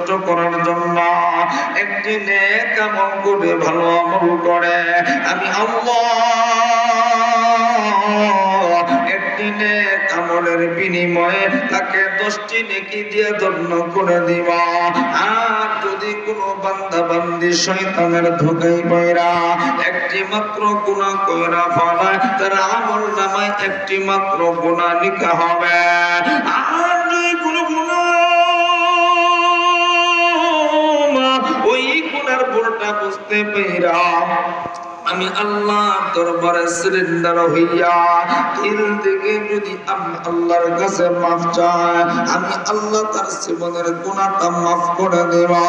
সন্তুষ্ট করার জন্য একটি নেক আমল করে, ভালো আমল করে। আমি একটি নেক আমলের বিনিময়ে তাকে দশটি নেকি দিয়ে ধন্য করে দিবা। আর যদি কোনো বান্দা বান্দি শয়তানের ধোকাই বইরা একটি মাত্র গুণা কইরা ফলায়, তার আমল নামায় একটি মাত্র গুণা লিখা হবে। আর বুঝতে পেরা আমি আল্লাহ দরবারে সিলিন্ডার হইয়া দিল থেকে যদি আমি আল্লাহর কাছে মাফ চাই, আমি আল্লাহ তার জীবনের গুণাটা মাফ করে দেবা।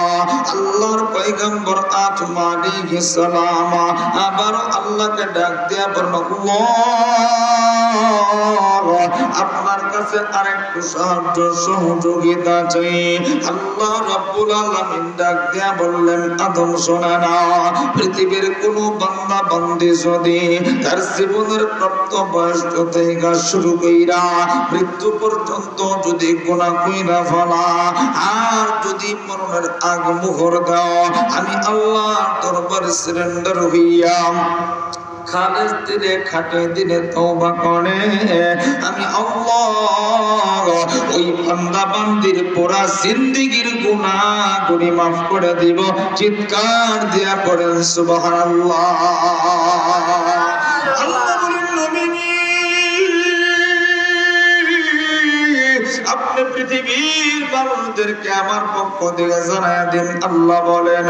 আল্লাহর পয়গম্বর আতমা আলাইহিস সালাম। আবার আল্লাহকে ডাক দিয়া বলল আপনার কাছে আরেকটু সাহায্য সহযোগিতা চাই। আল্লাহ রাব্বুল আলামিন ডাক দিয়া বললেন, আদম, শোনা না, পৃথিবীর কোন বান্দা বান্দি যদি তার জীবনের প্রাপ্ত বয়স থেকে শুরু কইরা মৃত্যু পর্যন্ত যদি গুণা কইরা ফলা আর যদি মরণের আগ মুহর দাও, আমি আল্লাহ দরবার সিলিন্ডার হইয়া খালেজ দিলে খাটে দিলে তওবা করে। আমি আল্লাহ, ওই বান্দা বান্দির পুরা জিন্দেগীর গুনাহ গুনি মাফ করে দিব, চিৎকার দিয়া পড়েন, সুবহানাল্লাহ। আল্লাহ বলেন নবী আপনি পৃথিবীর মানুষদেরকে আমার পক্ষ থেকে জানায় দিন। আল্লাহ বলেন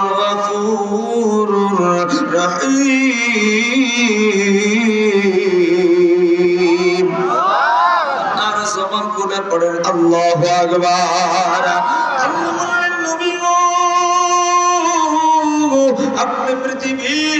الغفور الرحيم আর জবান করে পড়েন আল্লাহু আকবার আল্লাহ বললেন নবী গো, আপনি পৃথিবীর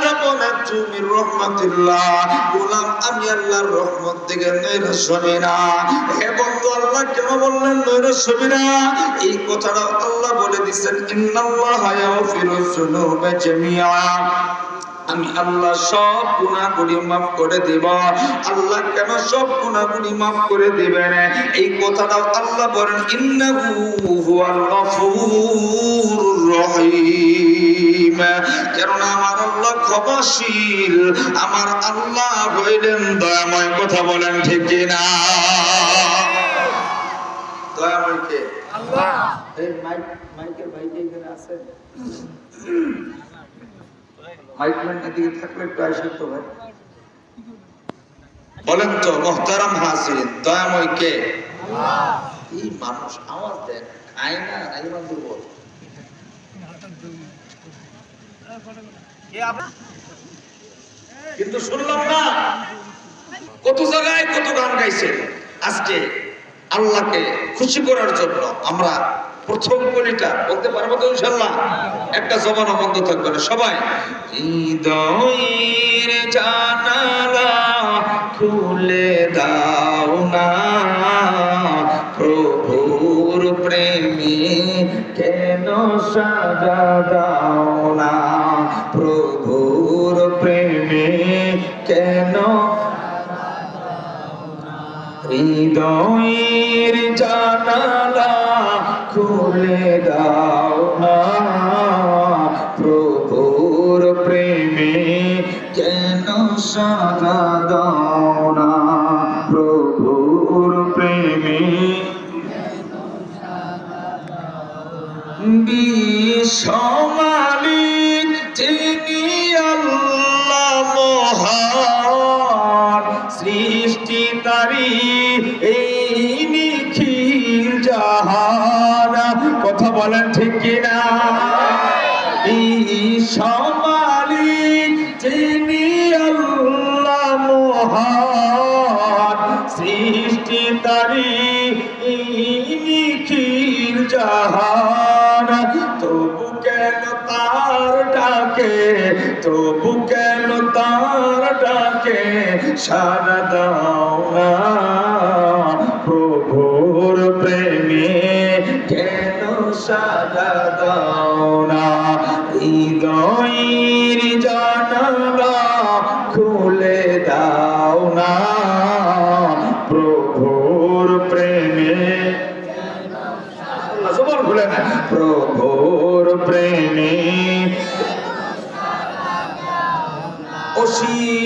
গোলাম আমি আল্লাহর রহমত থেকে না হে বন্ধু, আল্লাহ কেন বললেন নৈরাশ্য হবে না এই কথাটা আল্লাহ বলে দিচ্ছেন, ইন্নাল্লাহ আমি আল্লাহ সব গুণাগুলি মাফ করে দেব। আল্লাহ কেন সব গুণাগুলি মাফ করে দিবেন? এই কথাটাও আল্লাহ বলেন, ইন্নাহু হুয়াল গফুরুর রহিম। কারণ আমার আল্লাহ ক্ষমাশীল। আমার আল্লাহ হইলেন দয়াময় কথা বলেন ঠিক কিনা? দয়াময় কে? আল্লাহ। এই মাইক মাইকের ভাই এখানে আছে? মাইকম্যান এদিকে থাকলে একটু আসেন তো ভাই। বলেন তো মোহতারাম হাসিন দয়াময় কে? এই মানুষ আওয়াজ দেন খায় না আইমান দুর্বল। কিন্তু শুনলাম না। কত জায়গায় কত গান গাইছে। আজকে আল্লাহকে খুশি করার জন্য আমরা প্রথম কলিটা বলতে পারব তো ইনশাল্লাহ একটা জবানও বন্ধ থাকবে না। সবাই জানালা খুলে দাও না। প্রভুর প্রেমী কেন সাজা দাও না? প্রভুর প্রেমে কেন? হৃদয়ের জানালা খুলে দাও না। প্রভুর প্রেমে কেন সাদা দাও না? প্রভুর প্রেমে বিশ্বমালিক কিনা সমালিক যিনি আল্লাহ মহান সৃষ্টি তারি নিখিল জাহান। তবু কেন তার ডাকে, তবু কেন সারা দাও না? খুলে দাও না প্রভুর প্রেমে খুলে না প্রভুর প্রেমে অসীম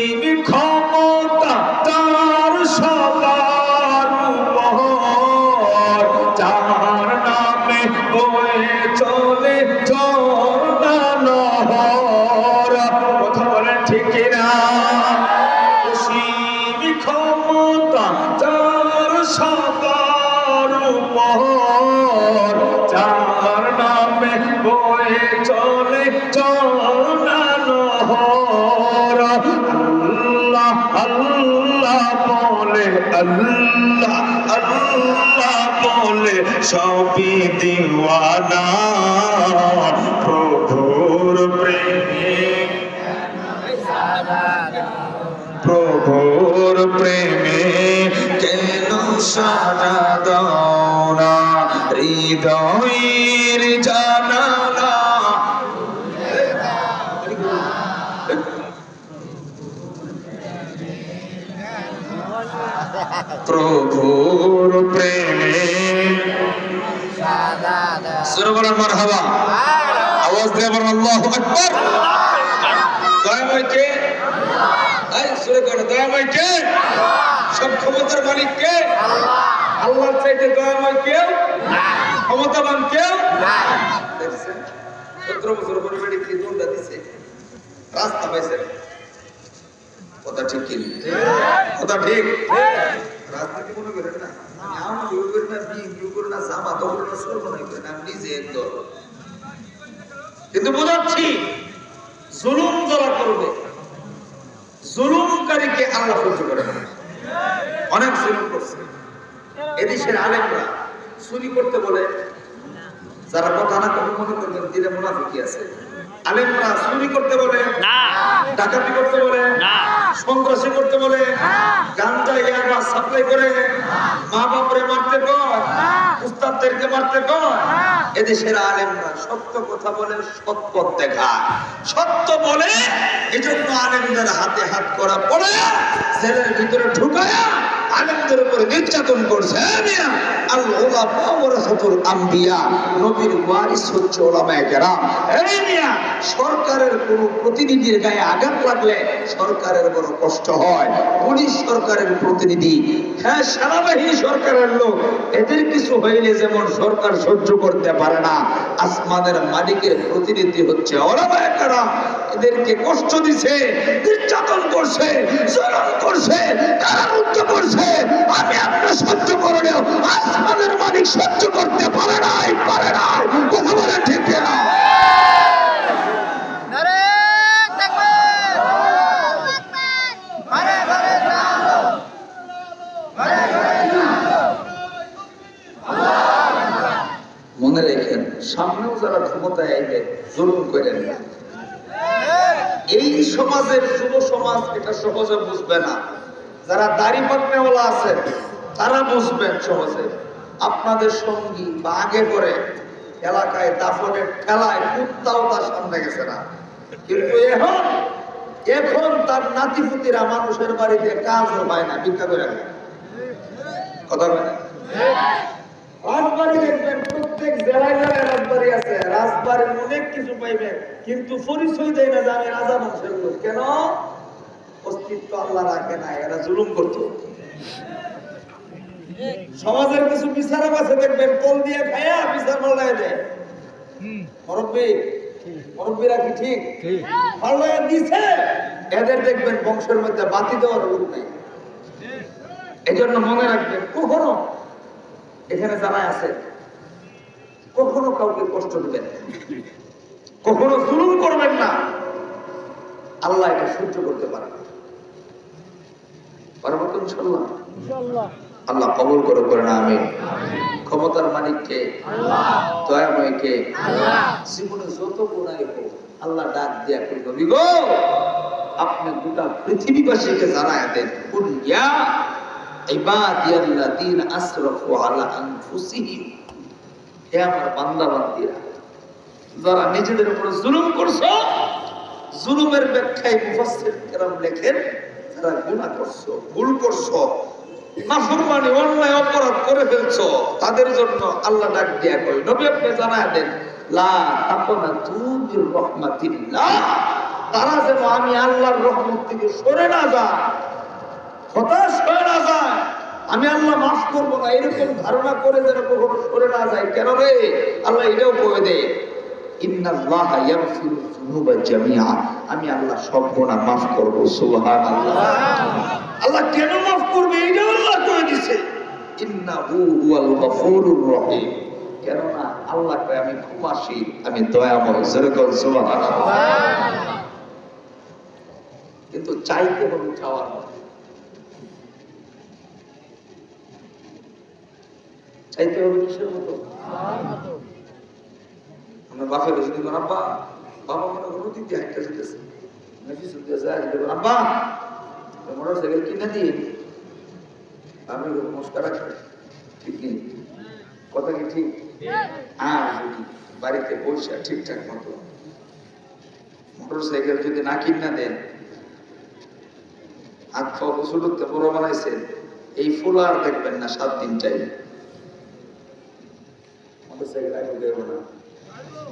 আল্লাহ আল্লাহ বলে সবই দিওয়ানা। প্রভুর প্রেমে প্রভুর প্রেমে কেন সারা না, হৃদয়ের জানালা। প্রভুর প্রেমে সুরে বলেন, মারহাবা। আওয়াজ দিয়ে বলেন, আল্লাহু আকবার। দয়াময় কে সুরে করে, দয়াময় কে? সব ক্ষমতার মালিক কে? আল্লাহর চাইতে দয়াময় কেউ ক্ষমতাবান কেউ সতেরো বছর পরে বেড়ে কি দৌড়া দিছে। রাস্তা পাইছে কথা ঠিক কি? কথা ঠিক? রাজনীতি মনে করেন না? কিন্তু বোঝাচ্ছি, জুলুম যারা করবে জুলুমকারীকে আল্লাহ সহ্য করে অনেক জুলুম করছে। এদেশের আলেমরা চুরি করতে বলে যারা কথা না কখন মনে করবেন দিলে মুনাফিকি আছে। আলেমরা চুরি করতে বলে না। ডাকাতি করতে বলে না। সন্ত্রাসী করতে বলে গাঞ্জা ইয়াবা সাপ্লাই করে, মা বাপরে মারতে কয়, উস্তাদদেরকে মারতে কয়, এদেশের আলেমরা সত্য কথা বলে, সৎ দেখা সত্য বলে, এজন্য আলেমদের হাতে হাত করা পড়ে ছেলের ভিতরে ঢুকায়া আলেমদের উপরে নির্যাতন করছে। হ্যাঁ হয় হ্যাঁ। সরকারের লোক কিছু হইলে যেমন সরকার সহ্য করতে পারে না, আসমানের মালিকের প্রতিনিধি হচ্ছে ওলামায়ে এদেরকে কষ্ট দিছে, নির্যাতন করছে কারারুদ্ধ করছে আমি আপনার সহ্য করলেও আসমানের মালিক সহ্য করতে পারে নাই পারে নাই কথা বলে ঠিক না নারে তাকবীর ঘরে ঘরে যাও ঘরে ঘরে মনে রেখেন সামনেও যারা ক্ষমতায় আইবে জুলুম করেন না এই সমাজের যুব সমাজ এটা সহজে বুঝবে না। যারা দাড়ি পাকনেওয়ালা আছে, তারা বুঝবেন সহজে। আপনাদের সঙ্গী বা আগে করে এলাকায় দাফনের ঠেলায় কুত্তাও তার সামনে গেছে না। কিন্তু এখন এখন তার নাতিপুতিরা মানুষের বাড়িতে কাজও হয় না, ভিক্ষা করে। কথা বলে রাজবাড়ি দেখবেন, প্রত্যেক জেলায় জেলায় রাজবাড়ি আছে। রাজবাড়ির অনেক কিছু পাইবেন কিন্তু পরিচয় দেয় না আমি রাজা মানুষের লোক। কেন? অস্তিত্ব আল্লাহ রাখে না এরা জুলুম করতো। সমাজের কিছু বিচারক আছে দেখবেন কল দিয়ে খায়া বিচার পাল্টায় দেয়। মুরব্বী মুরব্বীরা কি ঠিক? দিছে। এদের দেখবেন বংশের মধ্যে বাতি দেওয়ার লোক নাই। এই জন্য মনে রাখবেন কখনো এখানে যারা আছে কখনো কাউকে কষ্ট দিবেন। কখনো জুলুম করবেন না। আল্লাহ এটা সহ্য করতে পারে না। পারব তো ইনশাল্লাহ ইনশাআল্লাহ। আল্লাহ কবল করে করেন আমি ক্ষমতার মালিককে দয়াময়কে জীবনে যত গুণাই হোক আল্লাহ ডাক দিয়া কই নবী গো আপনি গোটা পৃথিবীবাসীকে জানায় দেন কুল ইয়া ইবাদিয়াল্লাযীনা আসরাফু আলা আনফুসিহিম। হে আমার বান্দা বান্দিরা যারা নিজেদের উপর জুলুম করছ জুলুমের ব্যাখ্যায় মুফাসসির কেরাম লেখেন যারা গুনাহ করছ, ভুল করছ। নাফরমানি অন্যায় অপরাধ করে ফেলছো। তাদের জন্য আল্লাহ ডাক দিয়া কই নবী আপনি জানায় দেন, লা তাকনাতু মির রাহমাতিল্লাহ। তারা যেন আমি আল্লাহর রহমত থেকে সরে না যায়, হতাশ হয়ে না যায়। আমি আল্লাহ মাফ করব না, এরকম ধারণা করে যেন কখনো সরে না যায়। কেন রে? আল্লাহ এটাও কয়ে দে আমি আল্লাহ সব গুনাহ মাফ করব আল্লাহ কেন মাফ করবে? এটাও আল্লাহ কয়ে দিছে কিন্তু চাইতে চাইতে হবে কিসের মতো? আমার বাপের যদি কোন আব্বা, বাবা মনে করো দিদি নাকি আব্বা মোটর সাইকেল কিনে দিয়ে আমি নমস্কার ঠিক নেই কথা কি ঠিক? আর যদি বাড়িতে ঠিকঠাক মতো মোটর সাইকেল যদি না কিনা দেন, হাত খাওয়া বছর বড় বানাইছেন, এই ফুল আর দেখবেন না সাত দিন চাই মোটর সাইকেল আগে দেবো না।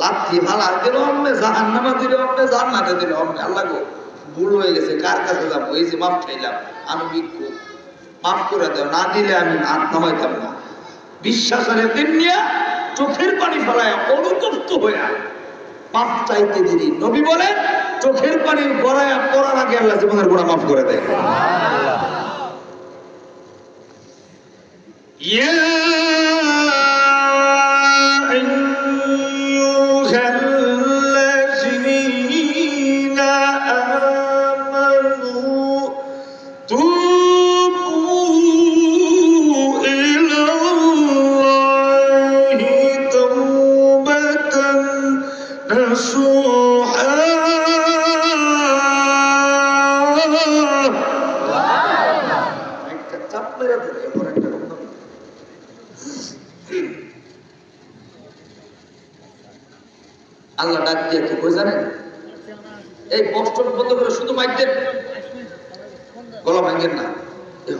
লাথি হালা দিল অমনে জাহান নামা দিল অমনে জান্নাতে দিল অমনে আল্লাহ গো ভুল হয়ে গেছে কার কাছে যাব? এই যে মাপ চাইলাম আমি ভিক্ষু। মাফ করে দাও না দিলে আমি হাত নামাইতাম না। বিশ্বাসের দিন নিয়ে চোখের পানি ফেলায় অনুতপ্ত হইয়া মাফ চাইতে দেরি। নবী বলে চোখের পানি গড়ায় পড়ার আগে আল্লাহ জীবনের গোড়া মাফ করে দেয়।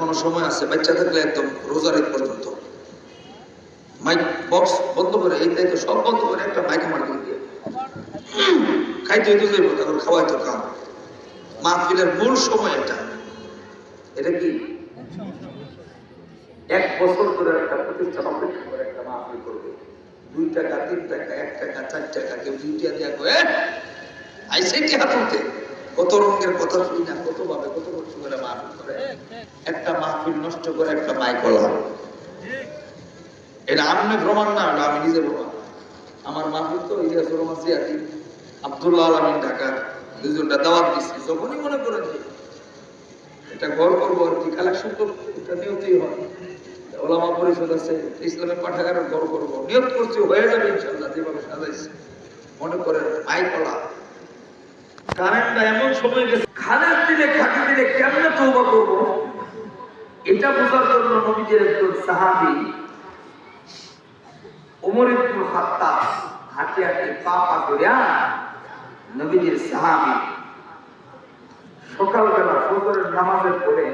এখনও সময় আছে, বাচ্চা থাকলে একদম রোজার ঈদ পর্যন্ত। মাইক বক্স বন্ধ করে, এই দায়িত্ব সব বন্ধ করে একটা মাইক আমার দিয়ে। খাইতে হইতে যাইব, তারপর খাওয়াই তো খাও মাহফিলের মূল সময় এটা। এটা কি? এক বছর ধরে একটা প্রতিষ্ঠান অপেক্ষা করে একটা মাহফিল করবে। দুই টাকা, তিন টাকা, এক টাকা, চার টাকা, কেউ দুইটা দেওয়া কয়ে আইসে কি হাতে কত রঙের কথা শুনি না কত ভাবে কত কষ্ট করে মাহফিল করে। একটা মাহফিল নষ্ট করে একটা মাইকলা এটা আমি প্রমাণ না, এটা আমি নিজে প্রমাণ। আমার মাহফিল তো ইলিয়াস রহমান সিয়াদি আব্দুল্লাহ আলমিন ঢাকা, দুজনটা দাওয়াত দিচ্ছি যখনই মনে করেন এটা ঘর করব আর কি কালেকশন করব, এটা নিয়তই হয়। ওলামা পরিষদ আছে ইসলামের পাঠাগারের ঘর করব, নিয়ত করছি, হয়ে যাবে ইনশাল্লাহ, যেভাবে সাজাইছে। মনে করেন আইকলা কারেন্টটা এমন সময় গেছে, খালের দিলে খাটি দিলে কেমনে তৌবা করব? এটা বোঝার জন্য নবীজির একজন সাহাবি, ওমর ইবনুল খাত্তাব হাঁটি হাঁটি পা পা করিয়া নবীজির সাহাবি সকালবেলা ফজরের নামাজের পরে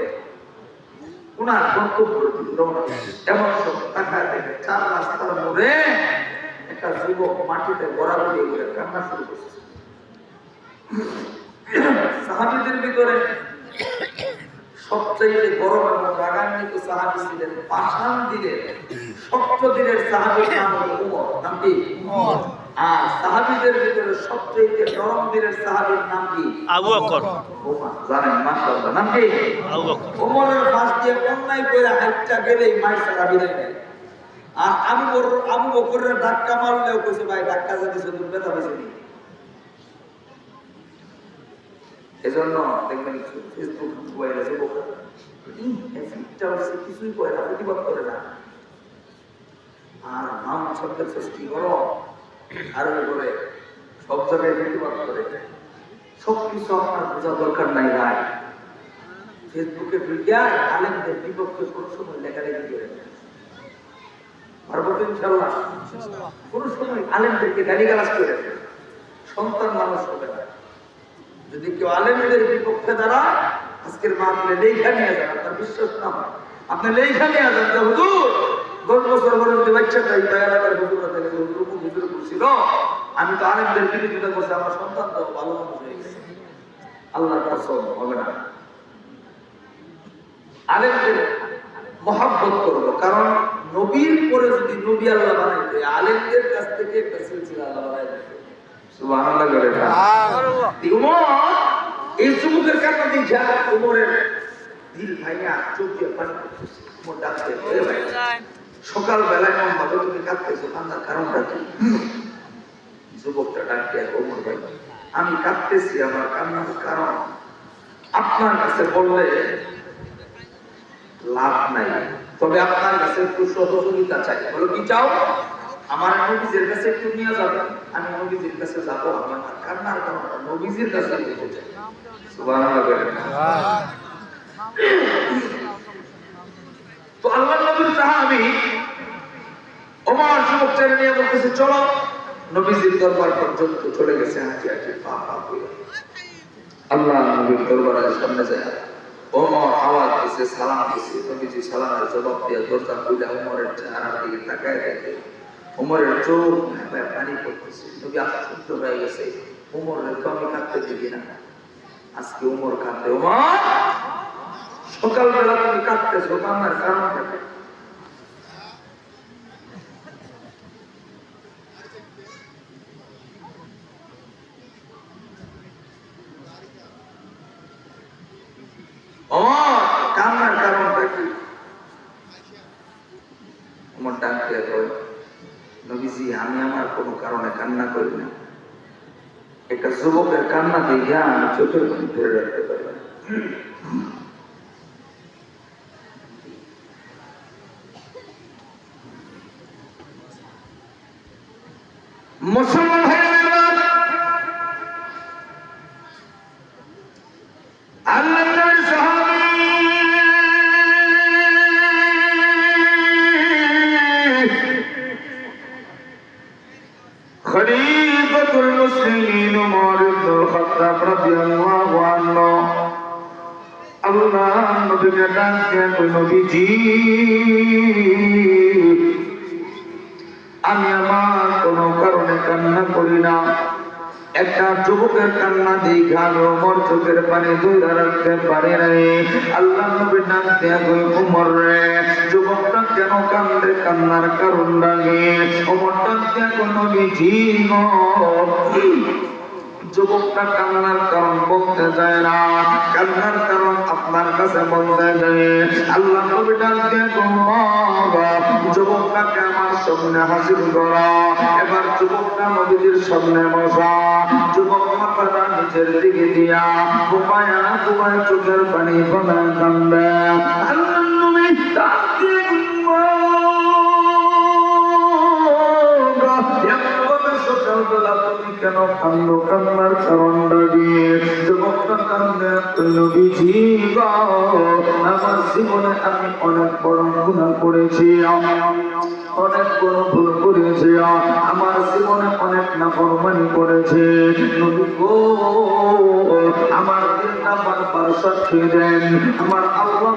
ওনার দিল এমন সব টাকা থেকে চার রাস্তার মোড়ে একটা যুবক মাটিতে গড়াগড়ি করে কান্না শুরু করছে। সাহাবিদের ভিতরে সবচাইতে গরম এবং রাগান্বিত সাহাবি ছিলেন পাষাণ দিনের শক্ত দিনের সাহাবির নাম হলো উমর নাম কি? আর সাহাবিদের ভিতরে নরম দিনের সাহাবির নাম কি? আবু বকর। জানেন মাশাআল্লাহ নাম কি? আবু বকর। ওমরের পাশ দিয়ে অন্যায় করে হাইটটা গেলেই নেয়। আর আবু বকর আবু বকরের ধাক্কা মারলেও কইছে ভাই ধাক্কা যদি শুধু ব্যথা পেয়েছে নি? এজন্য দেখবেন ফেসবুক মোবাইলে বকর হচ্ছে কিছুই না, প্রতিবাদ করে না। আর নাম শব্দের সৃষ্টি করো করে, সব জায়গায় প্রতিবাদ করে। সব কিছু আপনার বোঝা দরকার নাই ভাই। ফেসবুকে ঢুকিয়া আলেমদের বিপক্ষে কোনো সময় লেখালেখি করে পারব ইনশাল্লাহ। কোনো সময় আলেমদেরকে করে সন্তান মানুষ হবে না। যদি কেউ আলেমদের বিপক্ষে দ্বারা আজকের মাহফিলে লেখা নিয়ে যান তার বিশ্বাস না হয়। আপনি লেখা নিয়ে যান, যে হুজুর, দশ বছর পরে যদি বাচ্চাটা এই এলাকার হুজুরা থেকে যে হুজুর হুজুর করছিল আমি তো আলেমদের বিরোধিতা করছি, আমার সন্তান তো ভালো মানুষ হয়ে গেছে। আল্লাহর কসম, হবে না। আলেমদের মহাব্বত করব, কারণ নবীর পরে যদি নবী আল্লাহ বানাইতে আলেমদের কাছ থেকে একটা সিলসিলা আল্লাহ বানাইতে। সুবহানাল্লাহ করে না। উমর এই যুবকের কাছে দেখা উমরের দিল ভাইয়া চোখ দিয়ে পানি পড়তেছে। উমর ডাকতে সকাল বেলায় মোহাম্মদ তুমি কাঁদতেছো কান্নার কারণটা কি? যুবকটা ডাকতে ওমর ভাই আমি কাঁদতেছি আমার কান্নার কারণ আপনার কাছে বললে লাভ নাই। তবে আপনার কাছে একটু সহযোগিতা চাই। বলো কি চাও? আমার নবীজির কাছে একটু নিয়ে যাবেন, আমি নবীজির কাছে যাব, আমার কান্নার কারণ নবীজির কাছে। তো নবীর যুবক নিয়ে বলতেছে, চলো, নবীজির দরবার পর্যন্ত চলে গেছে, হাঁটি হাঁটি, পা পা করে। আল্লাহ নবীর দরবারের সামনে যায়। ওমর আওয়াজ দিছে, সালাম দিছে। নবীজি সালামের জবাব দিয়ে দরজা খুলে ওমরের চেহারার দিকে তাকায় দেখে। ওমরের চোখ পানি পড়তেছে। নবী আশ্চর্য হয়ে গেছে ওমরের তো আমি কাঁদতে দিবি না। আজকে ওমর কাঁদতে ওমর সকালবেলা তুমি কাঁদতেছো, কান্নার কারণটা কি? ওমর কান্নার কারণটা কি ওমর ডাক দিয়ে কয় নবীজি আমি আমার কোনো কারণে কান্না করি না একটা যুবকের কান্না দেখিয়া আমি চোখের পানি ধরে রাখতে পারি মুসলমান আমি আমার কোনো কারণে কান্না করি না। একটা যুবকের কান্না দেখা ওমর চোখের পানি ধরে রাখতে পারে নাই আল্লাহ নবীর নাম দিয়ে রে। যুবকটা কেন কান্দে? কান্নার কারণ লাগে ওমরটা দিয়ে কোন গো যুবকটা কান্নার কারণ বলতে যায় না। কান্নার কারণ আপনার কাছে বলতে যায়। আল্লাহ নবী ডাক দিয়ে গোমর যুবকটাকে আমার সামনে হাজির করা। এবার যুবকটা নবীজির সামনে বসা। যুবক মাথাটা নিচের দিকে দিয়া ঘুমায়া, ঘুমায় চোখের পানি ফোনা কান্দে। আল্লাহ নবী কেন কান্দ কান্নার কারণটা দিয়ে? যুবকটা কান্দে আমার আমি অনেক বড় গুণা করেছি অনেক বড় করেছি, আমার জীবনে অনেক নাফরমানি করেছে। নবী গো, আমার দিন আমার আমার আল্লাহ